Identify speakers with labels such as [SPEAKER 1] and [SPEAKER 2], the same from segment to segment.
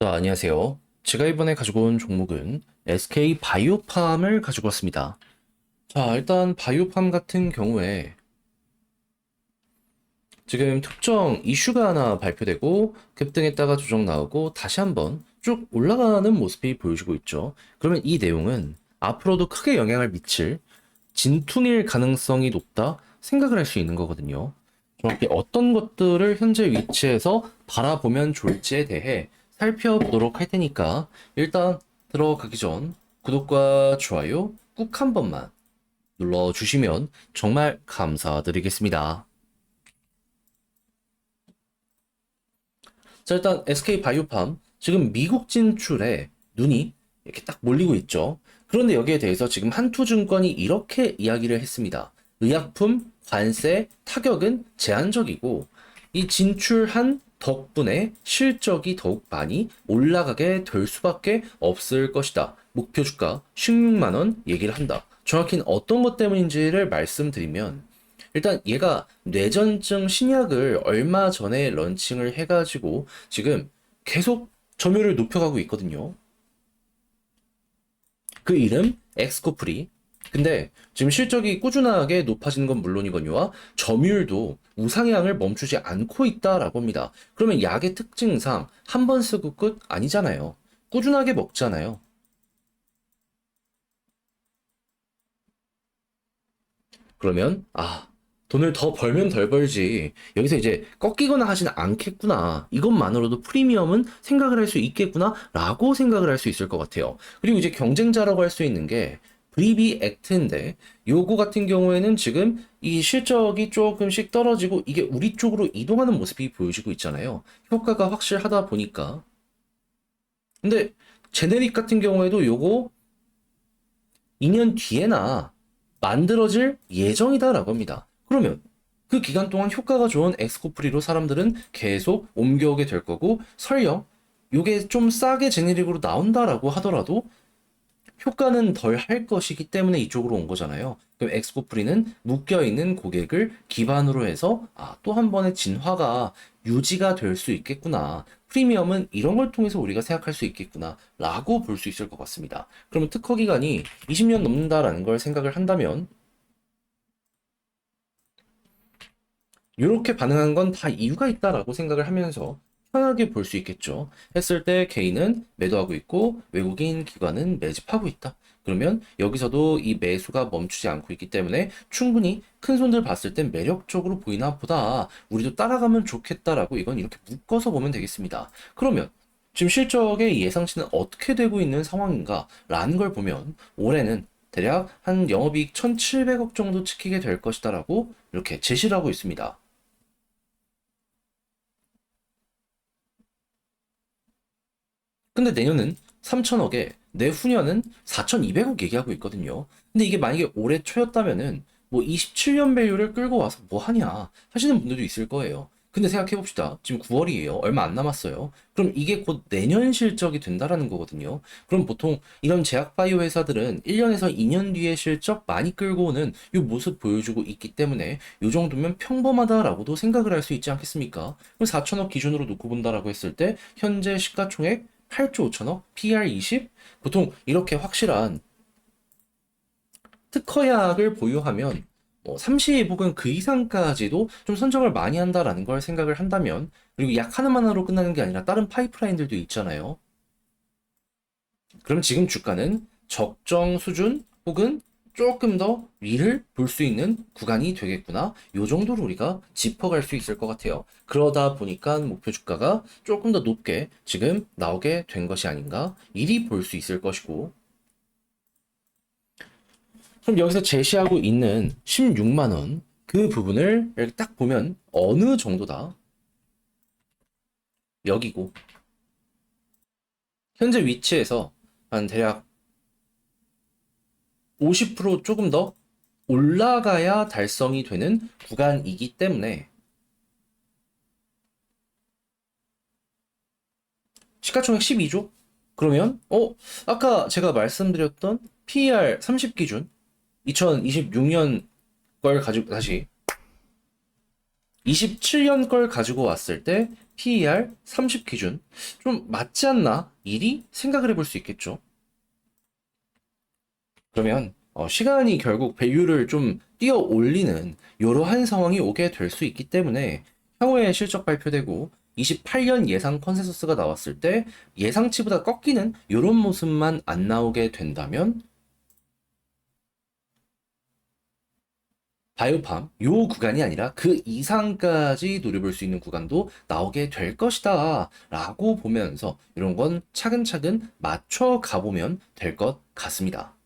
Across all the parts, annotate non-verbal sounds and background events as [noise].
[SPEAKER 1] 자, 안녕하세요. 제가 이번에 가지고 온 종목은 SK 바이오팜을 가지고 왔습니다. 자, 일단 바이오팜 같은 경우에 지금 특정 이슈가 하나 발표되고 급등했다가 조정 나오고 다시 한번 쭉 올라가는 모습이 보여지고 있죠. 그러면 이 내용은 앞으로도 크게 영향을 미칠 진퉁일 가능성이 높다 생각을 할 수 있는 거거든요. 정확히 어떤 것들을 현재 위치에서 바라보면 좋을지에 대해 살펴보도록 할 테니까 일단 들어가기 전 구독과 좋아요 꾹 한 번만 눌러주시면 정말 감사드리겠습니다. 자, 일단 SK 바이오팜 지금 미국 진출에 눈이 이렇게 딱 몰리고 있죠. 그런데 여기에 대해서 지금 한투증권이 이렇게 이야기를 했습니다. 의약품 관세 타격은 제한적이고 이 진출한 덕분에 실적이 더욱 많이 올라가게 될 수밖에 없을 것이다. 목표 주가 16만 원 얘기를 한다. 정확히는 어떤 것 때문인지를 말씀드리면 일단 얘가 뇌전증 신약을 얼마 전에 런칭을 해가지고 지금 계속 점유율을 높여가고 있거든요. 그 이름 엑스코프리. 근데 지금 실적이 꾸준하게 높아지는 건 물론이거니와 점유율도 우상향을 멈추지 않고 있다라고 합니다. 그러면 약의 특징상 한 번 쓰고 끝 아니잖아요. 꾸준하게 먹잖아요. 그러면 아 돈을 더 벌면 덜 벌지 여기서 이제 꺾이거나 하지는 않겠구나 이것만으로도 프리미엄은 생각을 할 수 있겠구나 라고 생각을 할 수 있을 것 같아요 그리고 이제 경쟁자라고 할 수 있는 게 브리비 액트인데 요거 같은 경우에는 지금 이 실적이 조금씩 떨어지고 이게 우리 쪽으로 이동하는 모습이 보여지고 있잖아요 효과가 확실하다 보니까 근데 제네릭 같은 경우에도 요거 2년 뒤에나 만들어질 예정이다라고 합니다. 그러면 그 기간 동안 효과가 좋은 엑스코프리로 사람들은 계속 옮겨오게 될 거고 설령 요게 좀 싸게 제네릭으로 나온다라고 하더라도 효과는 덜 할 것이기 때문에 이쪽으로 온 거잖아요. 그럼 엑스코프리는 묶여있는 고객을 기반으로 해서 아, 또 한 번의 진화가 유지가 될 수 있겠구나. 프리미엄은 이런 걸 통해서 우리가 생각할 수 있겠구나. 라고 볼 수 있을 것 같습니다. 그러면 특허 기간이 20년 넘는다라는 걸 생각을 한다면 이렇게 반응한 건 다 이유가 있다라고 생각을 하면서 편하게 볼 수 있겠죠. 했을 때 개인은 매도하고 있고 외국인 기관은 매집하고 있다. 그러면 여기서도 이 매수가 멈추지 않고 있기 때문에 충분히 큰 손들 봤을 땐 매력적으로 보이나 보다. 우리도 따라가면 좋겠다라고 이건 이렇게 묶어서 보면 되겠습니다. 그러면 지금 실적의 예상치는 어떻게 되고 있는 상황인가? 라는 걸 보면 올해는 대략 한 영업이익 1,700억 정도 찍히게 될 것이다라고 이렇게 제시를 하고 있습니다. 근데 내년은 3천억에 내후년은 4,200억 얘기하고 있거든요. 근데 이게 만약에 올해 초였다면은 뭐 27년 밸류를 끌고 와서 뭐 하냐 하시는 분들도 있을 거예요. 근데 생각해 봅시다. 지금 9월이에요. 얼마 안 남았어요. 그럼 이게 곧 내년 실적이 된다라는 거거든요. 그럼 보통 이런 제약 바이오 회사들은 1년에서 2년 뒤에 실적 많이 끌고 오는 이 모습 보여주고 있기 때문에 이 정도면 평범하다라고도 생각을 할 수 있지 않겠습니까? 그럼 4천억 기준으로 놓고 본다라고 했을 때 현재 시가총액 8조 5천억, PR 20? 보통 이렇게 확실한 특허약을 보유하면 뭐30 혹은 그 이상까지도 좀 선정을 많이 한다라는 걸 생각을 한다면 그리고 약 하나만으로 끝나는 게 아니라 다른 파이프라인들도 있잖아요. 그럼 지금 주가는 적정 수준 혹은 조금 더 위를 볼 수 있는 구간이 되겠구나. 요 정도로 우리가 짚어갈 수 있을 것 같아요. 그러다 보니까 목표 주가가 조금 더 높게 지금 나오게 된 것이 아닌가. 이리 볼 수 있을 것이고. 그럼 여기서 제시하고 있는 16만 원 그 부분을 이렇게 딱 보면 어느 정도다. 여기고. 현재 위치에서 한 대략 50% 조금 더 올라가야 달성이 되는 구간이기 때문에 시가총액 12조? 그러면 어 아까 제가 말씀드렸던 PER 30 기준 2026년 걸 가지고 다시 27년 걸 가지고 왔을 때 PER 30 기준 좀 맞지 않나? 일이 생각을 해볼 수 있겠죠. 그러면 어, 시간이 결국 밸류를 좀 뛰어 올리는 이러한 상황이 오게 될 수 있기 때문에 향후에 실적 발표되고 28년 예상 컨센서스가 나왔을 때 예상치보다 꺾이는 이런 모습만 안 나오게 된다면 바이오팜 요 구간이 아니라 그 이상까지 노려볼 수 있는 구간도 나오게 될 것이다 라고 보면서 이런 건 차근차근 맞춰 가보면 될 것 같습니다.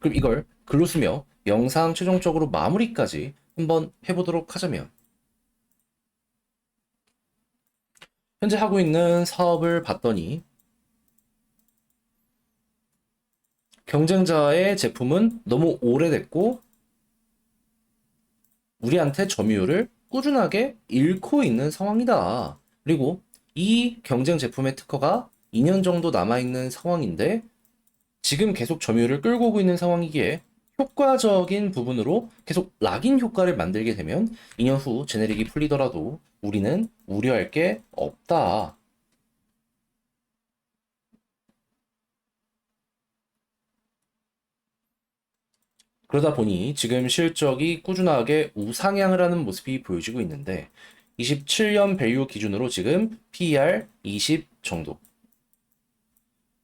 [SPEAKER 1] 그럼 이걸 글로 쓰며 영상 최종적으로 마무리까지 한번 해보도록 하자면 현재 하고 있는 사업을 봤더니 경쟁자의 제품은 너무 오래됐고 우리한테 점유율을 꾸준하게 잃고 있는 상황이다. 그리고 이 경쟁 제품의 특허가 2년 정도 남아있는 상황인데 지금 계속 점유율을 끌고 오고 있는 상황이기에 효과적인 부분으로 계속 락인 효과를 만들게 되면 2년 후 제네릭이 풀리더라도 우리는 우려할 게 없다. 그러다 보니 지금 실적이 꾸준하게 우상향을 하는 모습이 보여지고 있는데 27년 밸류 기준으로 지금 PER 20 정도.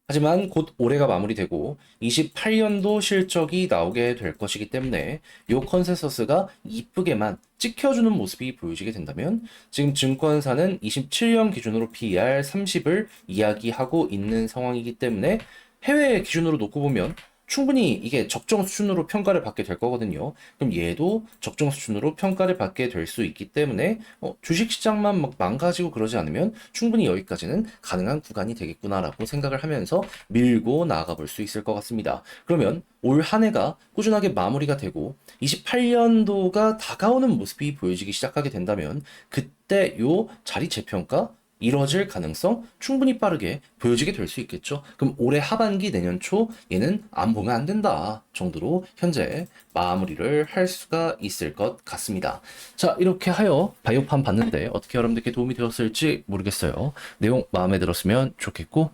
[SPEAKER 1] 하지만 곧 올해가 마무리되고 28년도 실적이 나오게 될 것이기 때문에 이 컨센서스가 이쁘게만 찍혀주는 모습이 보여지게 된다면 지금 증권사는 27년 기준으로 PER 30을 이야기하고 있는 상황이기 때문에 해외 기준으로 놓고 보면 충분히 이게 적정 수준으로 평가를 받게 될 거거든요. 그럼 얘도 적정 수준으로 평가를 받게 될 수 있기 때문에 어, 주식 시장만 막 망가지고 그러지 않으면 충분히 여기까지는 가능한 구간이 되겠구나라고 생각을 하면서 밀고 나아가 볼 수 있을 것 같습니다. 그러면 올 한 해가 꾸준하게 마무리가 되고 28년도가 다가오는 모습이 보여지기 시작하게 된다면 그때 요 자리 재평가 이뤄질 가능성 충분히 빠르게 보여지게 될 수 있겠죠. 그럼 올해 하반기 내년 초 얘는 안 보면 안 된다 정도로 현재 마무리를 할 수가 있을 것 같습니다. 자 이렇게 하여 바이오팜 봤는데 어떻게 여러분들께 도움이 되었을지 모르겠어요. 내용 마음에 들었으면 좋겠고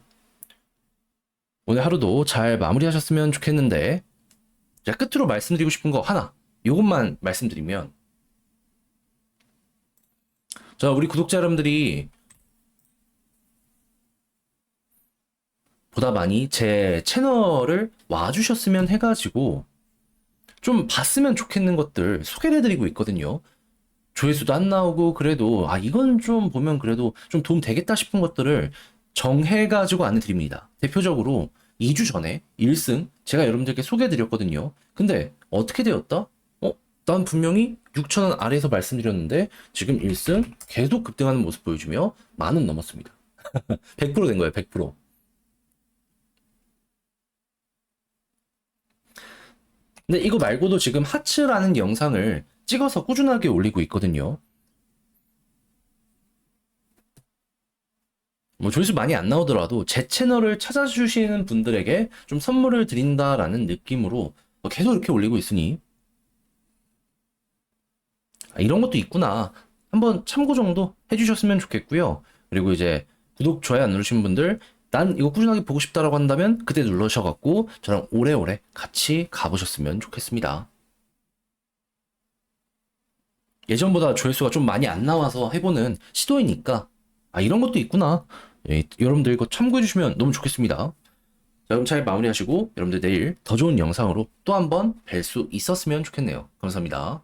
[SPEAKER 1] 오늘 하루도 잘 마무리하셨으면 좋겠는데 자 끝으로 말씀드리고 싶은 거 하나 이것만 말씀드리면 자 우리 구독자 여러분들이 보다 많이 제 채널을 와주셨으면 해가지고 좀 봤으면 좋겠는 것들 소개를 해드리고 있거든요. 조회수도 안 나오고 그래도 아 이건 좀 보면 그래도 좀 도움 되겠다 싶은 것들을 정해가지고 안내드립니다. 대표적으로 2주 전에 1승 제가 여러분들께 소개해드렸거든요. 근데 어떻게 되었다? 어? 난 분명히 6천원 아래에서 말씀드렸는데 지금 1승 계속 급등하는 모습 보여주며 만원 넘었습니다. [laughs] 100%된 거예요, 100%. 근데 이거 말고도 지금 하츠라는 영상을 찍어서 꾸준하게 올리고 있거든요. 뭐 조회수 많이 안 나오더라도 제 채널을 찾아주시는 분들에게 좀 선물을 드린다라는 느낌으로 계속 이렇게 올리고 있으니 아, 이런 것도 있구나. 한번 참고 정도 해주셨으면 좋겠고요. 그리고 이제 구독, 좋아요 안 누르신 분들 난 이거 꾸준하게 보고 싶다라고 한다면 그때 눌러셔갖고 저랑 오래오래 같이 가보셨으면 좋겠습니다. 예전보다 조회수가 좀 많이 안 나와서 해보는 시도이니까 아 이런 것도 있구나. 예, 여러분들 이거 참고해 주시면 너무 좋겠습니다. 자, 그럼 잘 마무리하시고 여러분들 내일 더 좋은 영상으로 또 한번 뵐 수 있었으면 좋겠네요. 감사합니다.